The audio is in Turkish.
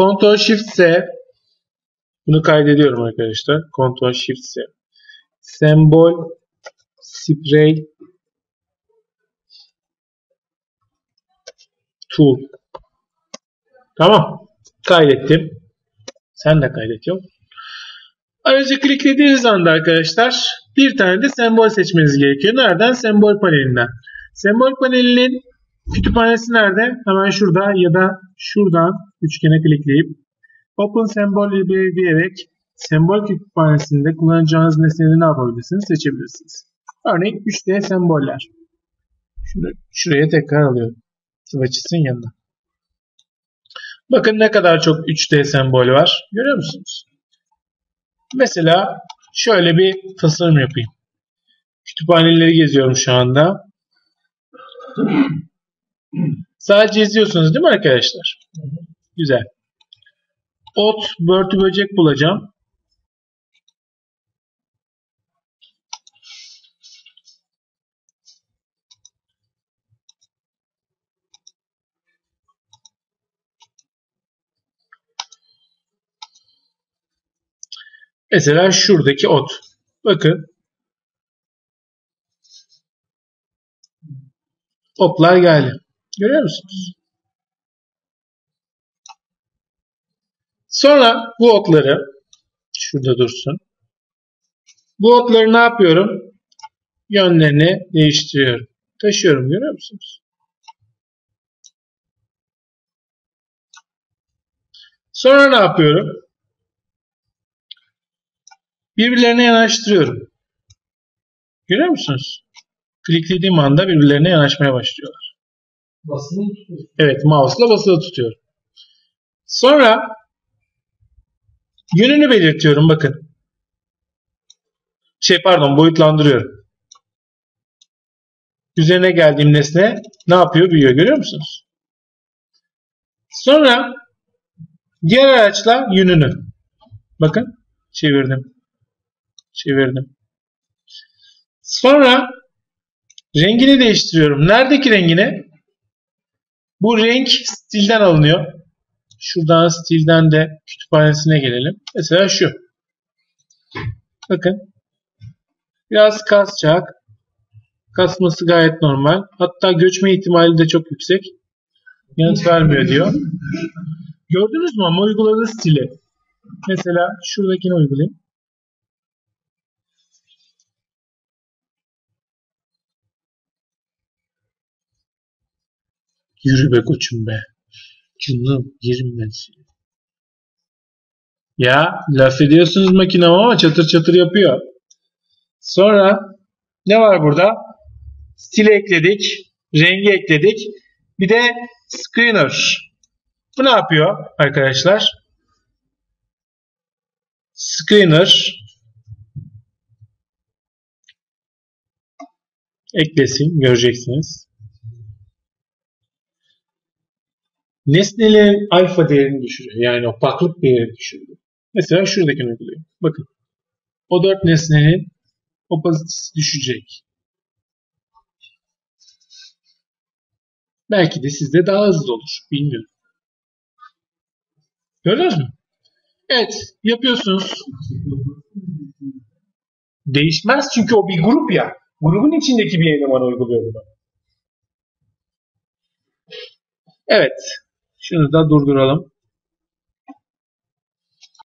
Ctrl Shift S bunu kaydediyorum arkadaşlar. Ctrl Shift S. Sembol Spray Tool. Tamam. Kaydettim. Sen de kaydet yok. Aracı kliklediğiniz anda arkadaşlar bir tane de sembol seçmeniz gerekiyor. Nereden? Sembol panelinden. Sembol panelinin kütüphanesi nerede? Hemen şurada ya da şuradan üçgene klikleyip Open Symbol diyerek sembol kütüphanesinde kullanacağınız nesneleri ne yapabilirsiniz? Seçebilirsiniz. Örneğin 3D semboller. Şunu şuraya tekrar alıyorum. Swatch'ın yanına. Bakın ne kadar çok 3D sembol var. Görüyor musunuz? Mesela şöyle bir tasarım yapayım. Kütüphaneleri geziyorum şu anda. Sadece izliyorsunuz değil mi arkadaşlar? Güzel. Ot, börtü, böcek bulacağım. Mesela şuradaki ot. Bakın. Otlar geldi. Görüyor musunuz? Sonra bu otları şurada dursun. Bu otları ne yapıyorum? Yönlerini değiştiriyorum. Taşıyorum görüyor musunuz? Sonra ne yapıyorum? birbirlerine yanaştırıyorum. Görüyor musunuz? Kliklediğim anda birbirlerine yanaşmaya başlıyorlar. Basılı tutuyor. Evet, mouse'la basılı tutuyorum. Sonra yönünü belirtiyorum bakın. Şey pardon boyutlandırıyorum. Üzerine geldiğim nesne ne yapıyor? Büyüyor. Görüyor musunuz? Sonra diğer araçla yönünü. Bakın çevirdim çevirdim. Sonra rengini değiştiriyorum. Neredeki rengini? Bu renk stilden alınıyor. Şuradan stilden de kütüphanesine gelelim. Mesela şu. Bakın. Biraz kasacak. Kasması gayet normal. Hatta göçme ihtimali de çok yüksek. Yanıt vermiyor diyor. Gördünüz mü ama uyguladığı stili. Mesela şuradakini uygulayayım. Yürü be koçum be. Canım girmez. Ya laf ediyorsunuz makinama ama çatır çatır yapıyor. Sonra ne var burada? Stil ekledik. Rengi ekledik. Bir de screener. Bu ne yapıyor arkadaşlar? Screener eklesin göreceksiniz. Nesnelerin alfa değerini düşürüyor. Yani opaklık değerini düşürüyor. Mesela şuradakini uyguluyor. Bakın. O dört nesnenin opasitesi düşecek. Belki de sizde daha hızlı olur. Bilmiyorum. Gördünüz mü? Evet. Yapıyorsunuz. Değişmez çünkü o bir grup ya. Grubun içindeki bir eleman uyguluyor bunu. Evet. Şunu da durduralım.